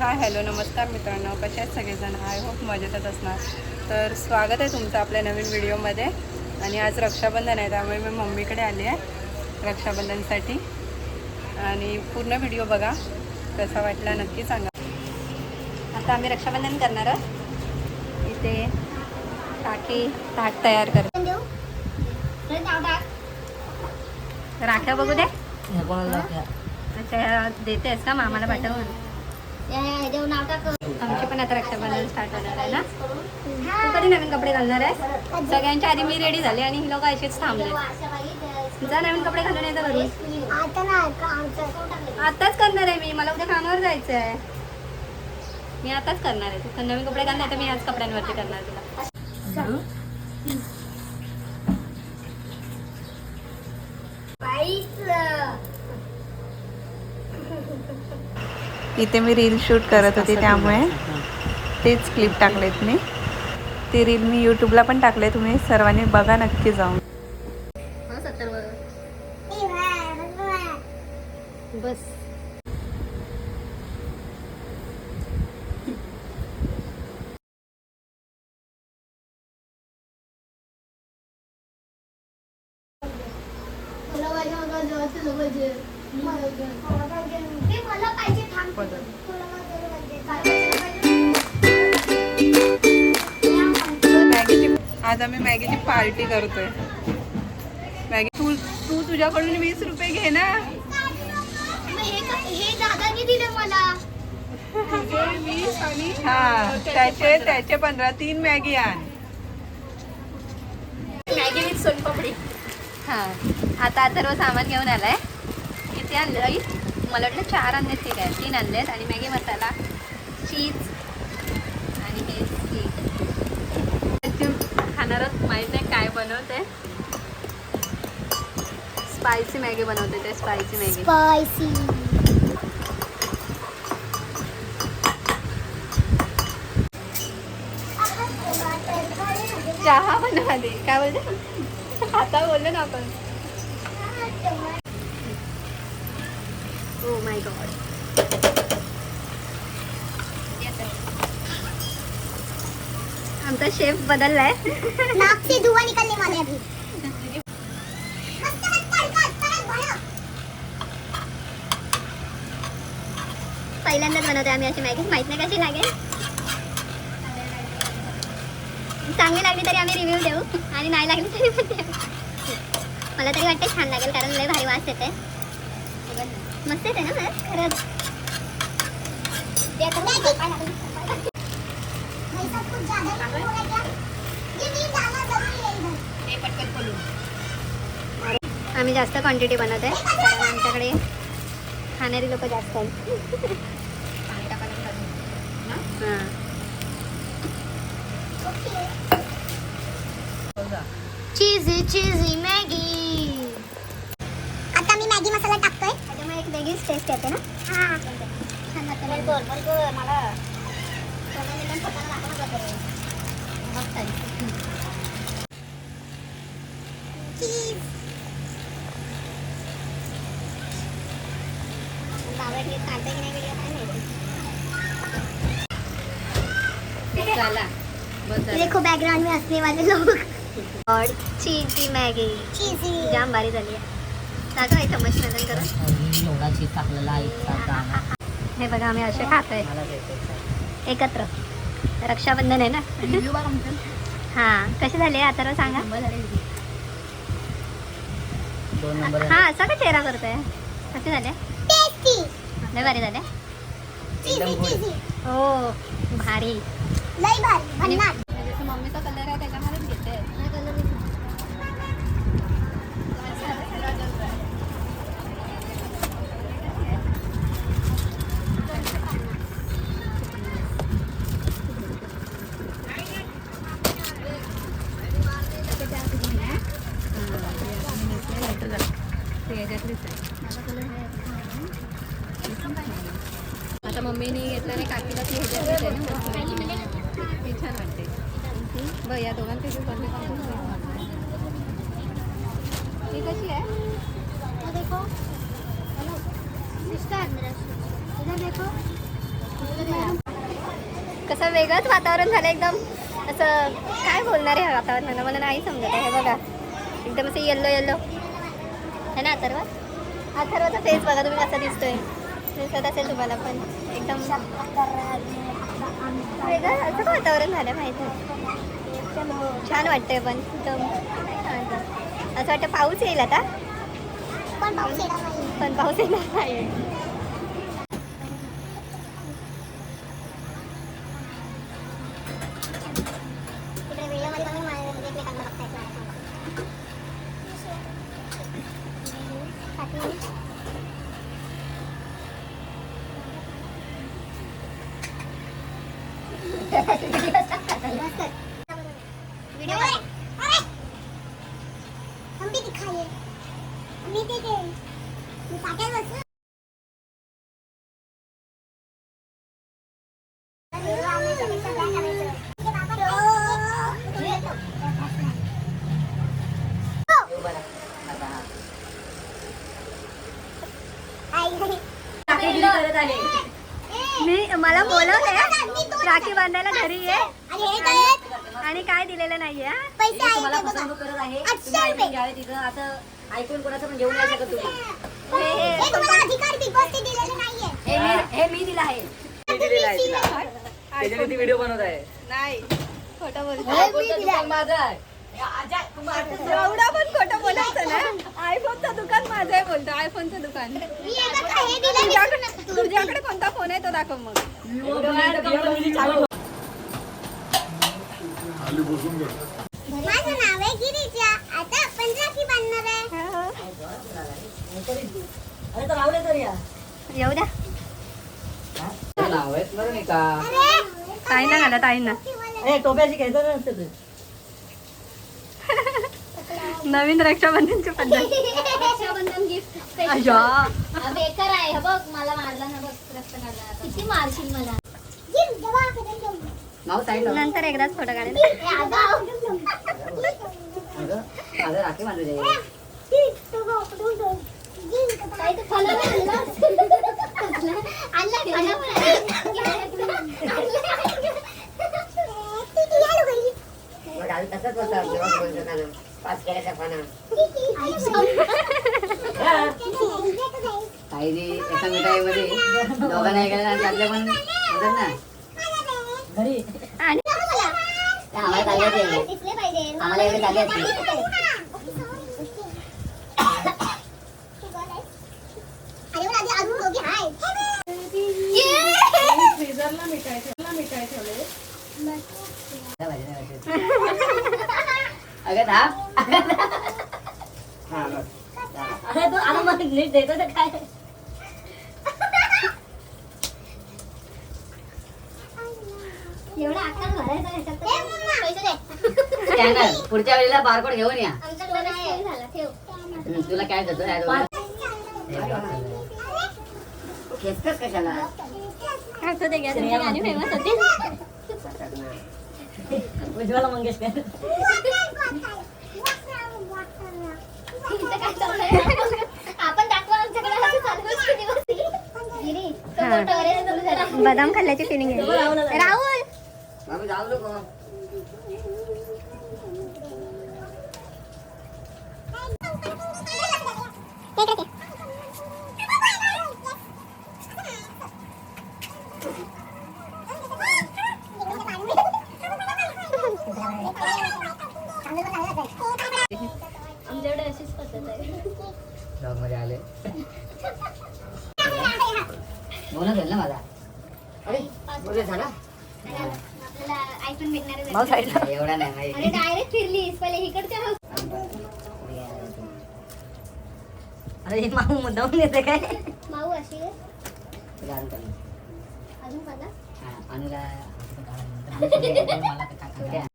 Hi hello नमस्कार मित्रांनो. कसे आहेत सगळेजण? आय होप मजेतच असणार. तर स्वागत आहे तुमचं आपल्या नवीन व्हिडिओमध्ये. आणि आज रक्षाबंधन आहे त्यामुळे मी मम्मीकडे आली आहे रक्षाबंधनसाठी. आणि पूर्ण व्हिडिओ बघा कसा वाटला नक्की सांगा. आता आम्ही रक्षाबंधन करणार आहोत. इथे टाकी ताट तयार कर. राख्या बघू दे. अच्छा ह्या देतेस का? मामाला पाठवून आमची पण आता रक्षाबंधन स्टार्ट होणार आहे ना? तू कधी नवीन कपडे घालणार आहे सगळ्यांच्या आधी मी रेडी झाले आणि ही लोक अशीच थांबले जा नवीन कपडे घालून येतं घरी आताच करणार आहे मी. मला उद्या कामावर जायचं आहे. मी आताच करणार आहे. तू नवीन कपडे घालणार तर मी आज कपड्यांवरती करणार तुला. इथे मी रील शूट करत होती त्यामुळे. तेच क्लिप टाकलेत मी. ते रील मी यूट्यूबला पण टाकले तुम्ही सर्वांनी बघा नक्की जाऊन. बस. मॅगीची आज आम्ही मॅगीची पार्टी करतोय. मॅगी तू तू तुझ्याकडून वीस रुपये घे ना. हे दादानी दिलं मला हा त्याचे त्याचे पंधरा तीन मॅगी आण. Maggi with Sonpapdi. हा. आता अथर्व सामान घेऊन आलाय. किती आणलं मला वाटलं चार आणलेत ठीक आहे. तीन आणलेत आणि मॅगी मसाला चीज आणि हे स्वीट खाणार माहीत नाही काय बनवते. स्पायसी मॅगी बनवते ते स्पायसी मॅगी. स्पायसी चहा बनवा दे काय बोलते आता बोललो ना आपण. माय गॉड आमचा शेफ बदललाय. नाक से धुआं निकलने वाले अभी. पहिल्यांदाच बनवतोय आम्ही अशी मॅगी माहीत नाही कशी लागेल. चांगली लागली तरी आम्ही रिव्ह्यू देऊ. आणि नाही लागली तरी पण देऊ. मला तरी वाटते छान लागेल कारण लय भारी वास येते मस्त येते ना खरंच. आम्ही जास्त क्वांटिटी बनवतोय कारण आमच्याकडे खाणारी लोक जास्त आहेत. हां? चीजी चीजी मॅगी देखो बैकग्राउंड में हंसने वाले लोग। और चीजी मैगी। चीजी जाम भारी झाली आहे एवढा चीज टाकलेला आहे इतका गाणं. हे बघा आम्ही असे खातोय. एकत्र. रक्षाबंधन आहे ना? हां. कसे झाले आता सांगा? हा असा का चेहरा करतोय? कसे झाले? लय भारी झाले. हो भारी लई भारी भन्नाट जसं मम्मीचा कलर आहे त्याच्यामध्येच घेते आता मम्मीने घेतल्याने काकीला ती ह्याच्यात घेते ना मस्त. ती छान वाटते बघ या दोघांपैकी कोणती कोणती ही कशी आहे? देखो. हेलो. इसका मेरा इधर देखो. कसं वेगळंच वातावरण झालं एकदम. असं काय बोलणार आहे वातावरणानं मला नाही समजत आहे हे बघा. एकदम असं येल्लो येल्लो है ना अथर्व? अथर्वचा फेस बघा तुम्ही कसा दिसतोय. दिसत असेल तुम्हाला पण. एकदम. वेगळं असं वातावरण झालं माहिती? छान वाटतंय पण एकदम काय म्हणतात. असं वाटतं पाऊस येईल आता पण पाऊस येणार नाही पण पाऊस येणार नाही मी मला बोलवते राखी बांधायला घरी ये हे? आणि काय दिलेलं नाहीये हा? तुम्हाला. फसवणूक करत आहे आठशे तुम्ही ऐकून रुपये. घ्यावे तिथं असं ऐकून कोणाचं पण घेऊन नाही शकत तुम्ही तुम्हाला अधिकार बिग बॉसचे दिलेले नाहीये मी हे मी दिलं आहे त्याच्यावरती व्हिडिओ बनवत आहे. नाही खोटं बोलतो. माझं आहे. आजा, तुम्हाला- एवढा पण खोटं बोलायचं ना? आयफोनचं दुकान माझं आहे बोलतो आयफोनचं दुकान. मी हे बघा, हे दिलं मी तुझ्याकडे कोणता फोन आहे तो दाखव मग. माझं नाव आहे गिरीजा. आता आपण राखी बांधणार आहे. अरे तर राहुले तर या. येऊ द्या. नाव आहे का अरे ताईंना घाला ताईंना. अरे टोप्याची घ्यायचं नसतं ते. नवीन रक्षाबंधनची पद्धत. रक्षाबंधन गिफ्ट अय्या. बेकार आहे हे बघ मला मारला ना बघ रक्त काढला किती मारशील मला. गिर, जवा, कदम, दम. नाव साईड नंतर एकदाच फोटो काढेल. राखी तो आणलं आणलं ती ती आलो घरी. तसंच होतं जेव्हा बोलतो ना केल्याच्या पाना काही जी एका मिठाईमध्ये. दोघांना गेलं आणि त्यातले पण म्हणतात ना. घरी. आणि? आम्हाला चालली होती दिसले पाहिजे आम्हाला एवढे चालले असते मिठाई मिठाई ठेवले अगं थांब. अरे तू नीट देतो तर काय? एवढा आकार भरायचा ह्याच्यात स्कॅनर पुढच्या वेळेला बारकोड घेऊन या. हम्म, तुला काय देतो. खेचतोस कशाला? फेमस होती उज्ज्वला मंगेशकर इथं काय चाललंय? आपण दाखवा आमच्याकडे असं चालू असतं दिवस. गिरी, तो हा. मोठा वगैरे सुरू झाला. बदाम खाल्ल्याची फिलिंग आहे राहुल बाबू जाऊ भाऊ साईडला एवढा नाही अरे माहिती डायरेक्ट फिरलीस पहिले इकडच्या अरे माऊ मुद्दाम येते काय? माऊ अशी. अजून हा, मला